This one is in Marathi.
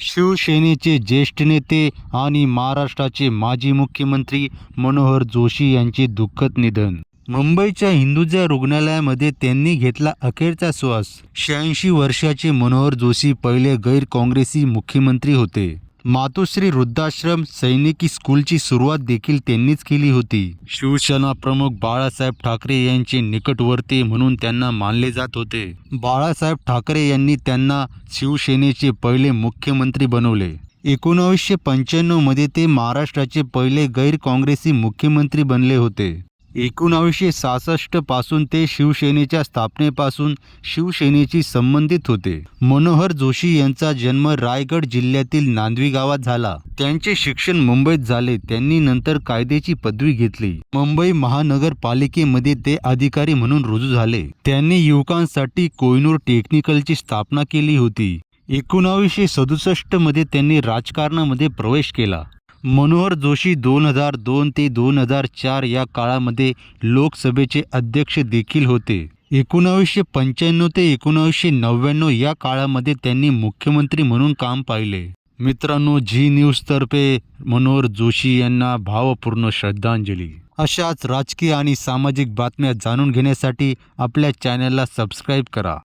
शिवसेनेचे ज्येष्ठ नेते आणि महाराष्ट्राचे माजी मुख्यमंत्री मनोहर जोशी यांचे दुःखद निधन. मुंबईच्या हिंदुजा रुग्णालयामध्ये त्यांनी घेतला अखेरचा श्वास. शहाऐंशी वर्षाचे मनोहर जोशी पहिले गैर काँग्रेसी मुख्यमंत्री होते. मातोश्री वृद्धाश्रम सैनिकी स्कूलची सुरुवात देखील त्यांनीच केली होती. शिवसेना प्रमुख बाळासाहेब ठाकरे यांचे निकटवर्ती म्हणून त्यांना मानले जात होते. बाळासाहेब ठाकरे यांनी त्यांना शिवसेनेचे पहिले मुख्यमंत्री बनवले. एकोणावीसशे पंच्याण्णवमध्ये ते महाराष्ट्राचे पहिले गैर काँग्रेसी मुख्यमंत्री बनले होते. एकोणावीसशे सहासष्टपासून ते शिवसेनेच्या स्थापनेपासून शिवसेनेशी संबंधित होते. मनोहर जोशी यांचा जन्म रायगड जिल्ह्यातील नांदवी गावात झाला. त्यांचे शिक्षण मुंबईत झाले. त्यांनी नंतर कायद्याची पदवी घेतली. मुंबई महानगरपालिकेमध्ये ते अधिकारी म्हणून रुजू झाले. त्यांनी युवकांसाठी कोहिनूर टेक्निकलची स्थापना केली होती. एकोणावीसशे सदुसष्टमध्ये त्यांनी राजकारणामध्ये प्रवेश केला. मनोहर जोशी दोन हजार दोन ते दोन हजार चार या काळामध्ये लोकसभेचे अध्यक्ष देखील होते. एकोणावीसशे पंच्याण्णव ते एकोणावीसशे नव्याण्णव या काळामध्ये त्यांनी मुख्यमंत्री म्हणून काम पाहिले. मित्रांनो झी न्यूजतर्फे मनोहर जोशी यांना भावपूर्ण श्रद्धांजली. अशाच राजकीय आणि सामाजिक बातम्या जाणून घेण्यासाठी आपल्या चॅनलला सबस्क्राईब करा.